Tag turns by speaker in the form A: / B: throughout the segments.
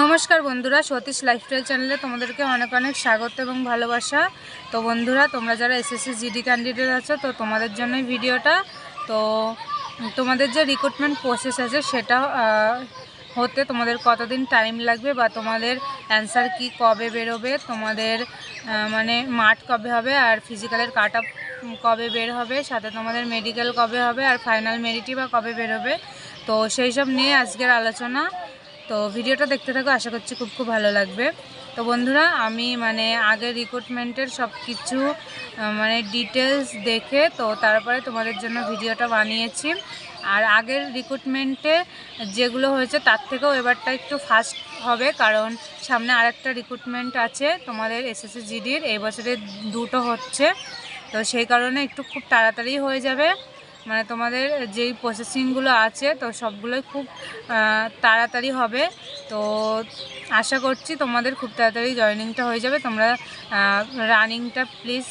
A: নমস্কার বন্ধুরা, সতীশ লাইফস্টাইল চ্যানেলে তোমাদেরকে অনেক অনেক স্বাগত এবং ভালোবাসা। তো বন্ধুরা, তোমরা যারা এসএসসি জিডি ক্যান্ডিডেট আছো, তো তোমাদের জন্যই ভিডিওটা। তো তোমাদের যে রিক্রুটমেন্ট প্রসেস আছে, সেটা হতে তোমাদের কতদিন টাইম লাগবে বা তোমাদের অ্যান্সার কি কবে বেরোবে, তোমাদের মানে মাঠ কবে হবে আর ফিজিক্যালের কাট কবে বের হবে, সাথে তোমাদের মেডিকেল কবে হবে আর ফাইনাল মেরিটি বা কবে বেরোবে। তো সেই সব নিয়ে আজকের আলোচনা। তো ভিডিওটা দেখতে থাকো, আশা করছি খুব খুব ভালো লাগবে। তো বন্ধুরা, আমি মানে আগের রিক্রুটমেন্টের সব কিছু মানে ডিটেলস দেখে তো তারপরে তোমাদের জন্য ভিডিওটা বানিয়েছি। আর আগের রিক্রুটমেন্টে যেগুলো হয়েছে, তার থেকেও এবারটা একটু ফাস্ট হবে, কারণ সামনে আরেকটা রিক্রুটমেন্ট আছে তোমাদের এসএসসি জিডির এই বছরে দুটো হচ্ছে। তো সেই কারণে একটু খুব তাড়াতাড়ি হয়ে যাবে। মানে তোমাদের যেই প্রসেসিংগুলো আছে, তো সবগুলোই খুব তাড়াতাড়ি হবে। তো আশা করছি তোমাদের খুব তাড়াতাড়ি জয়েনিংটা হয়ে যাবে। তোমরা রানিংটা প্লিজ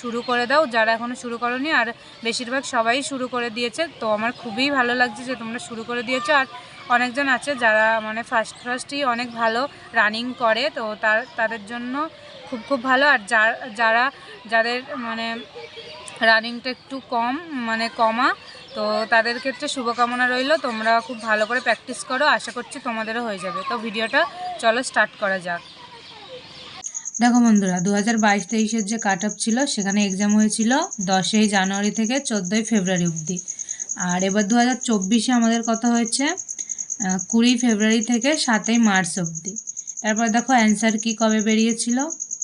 A: শুরু করে দাও। যারা এখনও শুরু করনি, আর বেশিরভাগ সবাই শুরু করে দিয়েছে। তো আমার খুবই ভালো লাগছে যে তোমরা শুরু করে দিয়েছ। আর অনেকজন আছে যারা মানে ফার্স্ট ফার্স্টই অনেক ভালো রানিং করে। তো তার, তাদের জন্য খুব খুব ভালো। আর যারা, যাদের মানে রানিংটা একটু কম মানে কমা। তো তাদের ক্ষেত্রে শুভকামনা রইল। তোমরা খুব ভালো করে প্র্যাকটিস করো, আশা করছি তোমাদেরও হয়ে যাবে। তো ভিডিওটা চলো স্টার্ট করা যাক। দেখো বন্ধুরা দু হাজার বাইশ তেইশের যে কাট ছিল, সেখানে এক্সাম হয়েছিল দশই জানুয়ারি থেকে চোদ্দোই ফেব্রুয়ারি অবধি। আর এবার দু হাজার চব্বিশে আমাদের কথা হয়েছে কুড়ি ফেব্রুয়ারি থেকে সাতই মার্চ অবধি। তারপর দেখো অ্যান্সার কি কবে বেরিয়েছিল?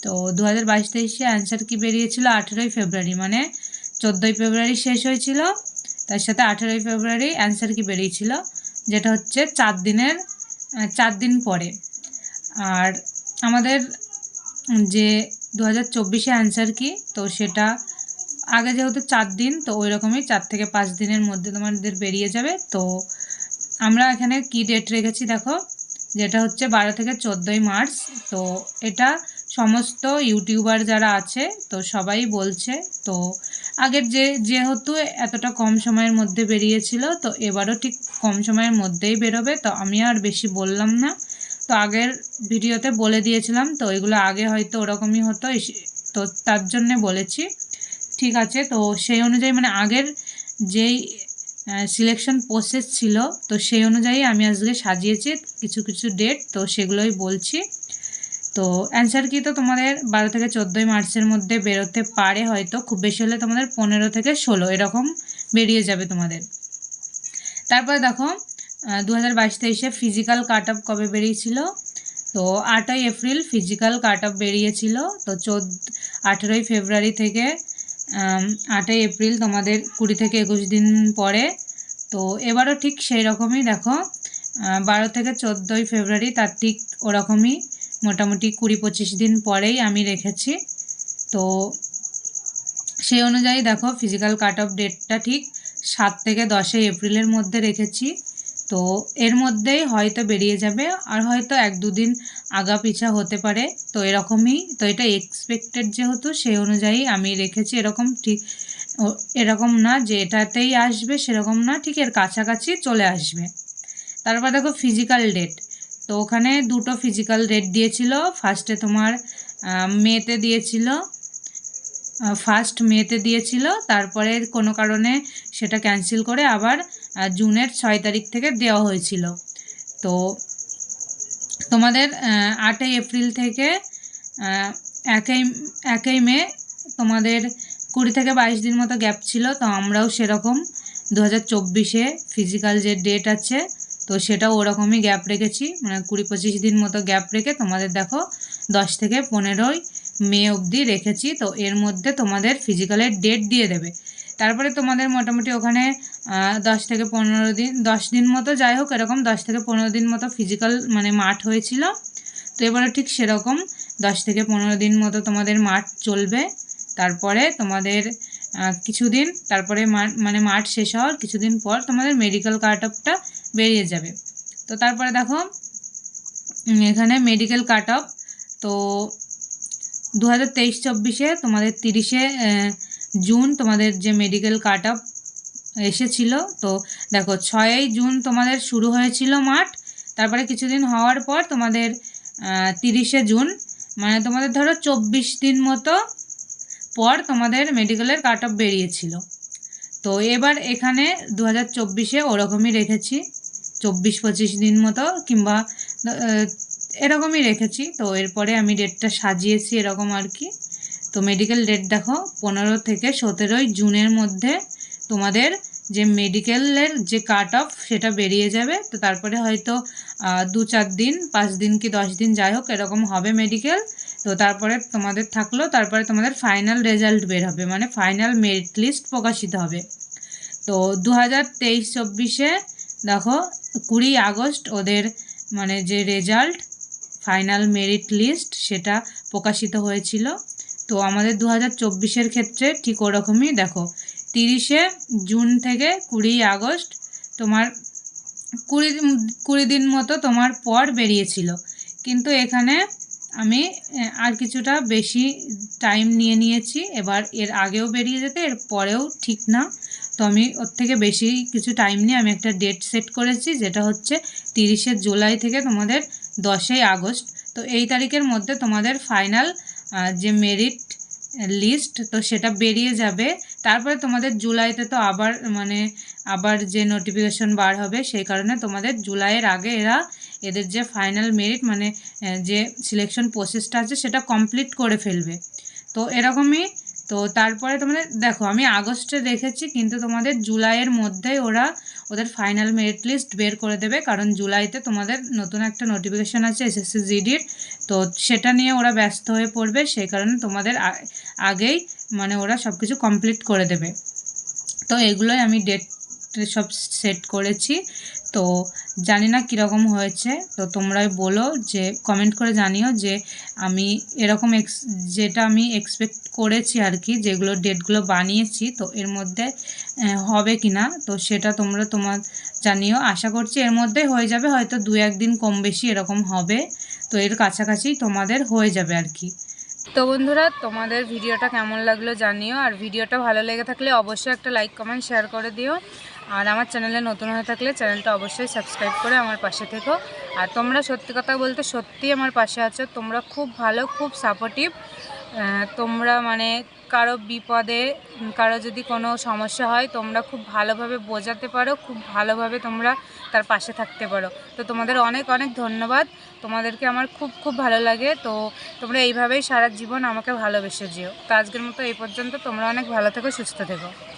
A: তো দু হাজার বাইশ তেইশে অ্যান্সার কি বেরিয়েছিল? আঠেরোই ফেব্রুয়ারি মানে চোদ্দোই ফেব্রুয়ারি শেষ হয়েছিল। তার সাথে আঠেরোই ফেব্রুয়ারি অ্যান্সার কি বেরিয়েছিল? যেটা হচ্ছে চার দিনের চার দিন পরে। আর আমাদের যে দু হাজার চব্বিশে অ্যান্সার কি, তো সেটা আগে যেহেতু চার দিন, তো ওই রকমই চার থেকে পাঁচ দিনের মধ্যে তোমাদের বেরিয়ে যাবে। তো আমরা এখানে কি ডেট রেখেছি দেখো, যেটা হচ্ছে বারো থেকে চোদ্দোই মার্চ। তো এটা সমস্ত ইউটিউবার যারা আছে, তো সবাই বলছে, তো আগের যে, যেহেতু এতটা কম সময়ের মধ্যে বেরিয়েছিল, তো এবারও ঠিক কম সময়ের মধ্যেই বেরোবে, তো আমি আর বেশি বললাম না। তো আগের ভিডিওতে বলে দিয়েছিলাম, তো এগুলো আগে হয়তো ওরকমই হতো তো তার জন্যে বলেছি। ঠিক আছে, তো সেই অনুযায়ী মানে আগের যেই সিলেকশন প্রসেস ছিল, তো সেই অনুযায়ী আমি আজকে সাজিয়েছি, কিছু কিছু ডেট তো সেগুলোই বলছি। তো অ্যান্সার কি? তো তোমাদের বারো থেকে চোদ্দোই মার্চের মধ্যে বেরোতে পারে হয়তো, খুব বেশি হলে তোমাদের পনেরো থেকে ষোলো, এরকম বেরিয়ে যাবে তোমাদের। তারপরে দেখো দু হাজার বাইশ তেইশে ফিজিক্যাল কাট আপ কবে বেরিয়েছিল? তো আটই এপ্রিল ফিজিক্যাল কাট আপ বেরিয়েছিল। তো চোদ্দ, আঠেরোই ফেব্রুয়ারি থেকে আটই এপ্রিল তোমাদের কুড়ি থেকে একুশ দিন পরে। তো এবারও ঠিক সেই রকমই দেখো বারো থেকে চোদ্দোই ফেব্রুয়ারি তার ঠিক ওরকমই। মোটামুটি কুড়ি পঁচিশ দিন পরেই আমি রেখেছি। তো সেই অনুযায়ী দেখো ফিজিক্যাল কাট অফ ডেটটা ঠিক সাত থেকে দশই এপ্রিলের মধ্যে রেখেছি। তো এর মধ্যেই হয়তো বেরিয়ে যাবে আর হয়তো এক দুদিন আগা পিছা হতে পারে। তো এরকমই, তো এটা এক্সপেক্টেড যেহেতু সেই অনুযায়ী আমি রেখেছি। এরকম ঠিক এরকম না যে এটাতেই আসবে, সেরকম না, ঠিক এর কাছাকাছি চলে আসবে। তারপর দেখো ফিজিক্যাল ডেট তো ওখানে দুটো ফিজিক্যাল ডেট দিয়েছিল। ফার্স্টে তোমার মেতে দিয়েছিল। ফার্স্ট মেতে দিয়েছিল। তারপরে কোনো কারণে সেটা ক্যান্সেল করে আবার জুনের ছয় তারিখ থেকে দেওয়া হয়েছিল। তো তোমাদের আটই এপ্রিল থেকে একই একই মে তোমাদের কুড়ি থেকে বাইশ দিন মতো গ্যাপ ছিল। তো আমরাও সেরকম দু হাজার চব্বিশে ফিজিক্যাল যে ডেট আছে তো সেটাও ওরকমই গ্যাপ রেখেছি। মানে কুড়ি পঁচিশ দিন মতো গ্যাপ রেখে তোমাদের দেখো দশ থেকে পনেরোই মে অবধি রেখেছি। তো এর মধ্যে তোমাদের ফিজিক্যালের ডেট দিয়ে দেবে। তারপরে তোমাদের মোটামুটি ওখানে দশ থেকে পনেরো দিন, দশ দিন মতো যাই হোক, এরকম দশ থেকে পনেরো দিন মতো ফিজিক্যাল মানে মাঠ হয়েছিল। তো এবারে ঠিক সেরকম দশ থেকে পনেরো দিন মতো তোমাদের মাঠ চলবে। তারপরে তোমাদের কিছুদিন তারপরে মানে মাঠ শেষ হওয়ার কিছুদিন পর তোমাদের মেডিকেল কাট আপটা বেরিয়ে যাবে। তো তারপরে দেখো এখানে মেডিকেল কাট অফ তো দু হাজার তেইশ চব্বিশে তোমাদের তিরিশে জুন তোমাদের যে মেডিকেল কাট অফ এসেছিল, তো দেখো ছয়ই জুন তোমাদের শুরু হয়েছিল মাঠ, তারপরে কিছুদিন হওয়ার পর তোমাদের তিরিশে জুন মানে তোমাদের ধরো চব্বিশ দিন মতো পর তোমাদের মেডিকেলের কাট অফ বেরিয়েছিল। তো এবার এখানে দু হাজার চব্বিশে ওরকমই রেখেছি। চব্বিশ পঁচিশ দিন মতো কিংবা এরকমই রেখেছি। তো এরপরে আমি ডেটটা সাজিয়েছি এরকম আর কি। তো মেডিকেল ডেট দেখো, পনেরো থেকে সতেরোই জুনের মধ্যে তোমাদের যে মেডিকেলের যে কাট অফ সেটা বেরিয়ে যাবে। তো তারপরে হয়তো দু চার দিন, পাঁচ দিন কি দশ দিন যাই হোক, এরকম হবে মেডিকেল তো তারপরে তোমাদের থাকল, তারপরে তোমাদের ফাইনাল রেজাল্ট বের হবে মানে ফাইনাল মেরিট লিস্ট প্রকাশিত হবে। তো দু হাজার তেইশ চব্বিশে দেখো কুড়ি আগস্ট ওদের মানে যে রেজাল্ট ফাইনাল মেরিট লিস্ট সেটা প্রকাশিত হয়েছিল। তো আমাদের দু হাজার চব্বিশের ক্ষেত্রে ঠিক ওরকমই, দেখো, তিরিশে জুন থেকে কুড়ি আগস্ট তোমার কুড়ি কুড়ি দিন মতো তোমার পর বেরিয়েছিল। কিন্তু এখানে আমি আর কিছুটা বেশি টাইম নিয়ে নিয়েছি। এবার এর আগেও বেরিয়ে যেতে, এর পরেও ঠিক না। তো আমি ওর থেকে বেশি কিছু টাইম নিয়ে আমি একটা ডেট সেট করেছি, যেটা হচ্ছে তিরিশে জুলাই থেকে তোমাদের দশই আগস্ট। তো এই তারিখের মধ্যে তোমাদের ফাইনাল যে মেরিট লিস্ট তো সেটা বেরিয়ে যাবে। তারপরে তোমাদের জুলাইতে তো আবার মানে আবার যে নোটিফিকেশন বার হবে, সেই কারণে তোমাদের জুলাইয়ের আগে এরা এদের যে ফাইনাল মেরিট মানে যে সিলেকশন প্রসেসটা আছে, সেটা কমপ্লিট করে ফেলবে। তো এরকমই, তো তারপরে তোমাদের, দেখো, আমি আগস্টে দেখেছি, কিন্তু তোমাদের জুলাইয়ের মধ্যেই ওরা ওদের ফাইনাল মেরিট লিস্ট বের করে দেবে, কারণ জুলাইতে তোমাদের নতুন একটা নোটিফিকেশান আছে এসএসসি জিডির তো সেটা নিয়ে ওরা ব্যস্ত হয়ে পড়বে, সেই কারণে তোমাদের আগেই মানে ওরা সব কিছু কমপ্লিট করে দেবে। তো এগুলোই আমি ডেট সব সেট করেছি। তো জানি না কীরকম হয়েছে। তো তোমরাই বলো যে কমেন্ট করে জানিও যে আমি এরকম এক্স যেটা আমি এক্সপেক্ট করেছি আর কি যেগুলো ডেটগুলো বানিয়েছি, তো এর মধ্যে হবে কি না তো সেটা তোমরা তোমার জানিও। আশা করছি এর মধ্যে হয়ে যাবে, হয়তো দু একদিন কম বেশি এরকম হবে। তো এর কাছাকাছি তোমাদের হয়ে যাবে আর কি তো বন্ধুরা, তোমাদের ভিডিওটা কেমন লাগল জানিও। আর ভিডিওটা ভালো লেগে থাকলে অবশ্যই একটা লাইক কমেন্ট শেয়ার করে দিও। আর আমার চ্যানেলে নতুন হয়ে থাকলে চ্যানেলটা অবশ্যই সাবস্ক্রাইব করে আমার পাশে থেকো। আর তোমরা সত্যি কথা বলতে সত্যি আমার পাশে আছো। তোমরা খুব ভালো, খুব সাপোর্টিভ তোমরা মানে কারও বিপদে, কারও যদি কোনো সমস্যা হয়, তোমরা খুব ভালোভাবে বোঝাতে পারো, খুব ভালোভাবে তোমরা তার পাশে থাকতে পারো। তো তোমাদের অনেক অনেক ধন্যবাদ। তোমাদেরকে আমার খুব খুব ভালো লাগে। তো তোমরা এইভাবেই সারা জীবন আমাকে ভালোবেসে যেও। তো আজকের মতো এই পর্যন্ত। তোমরা অনেক ভালো থেকো, সুস্থ থেকো।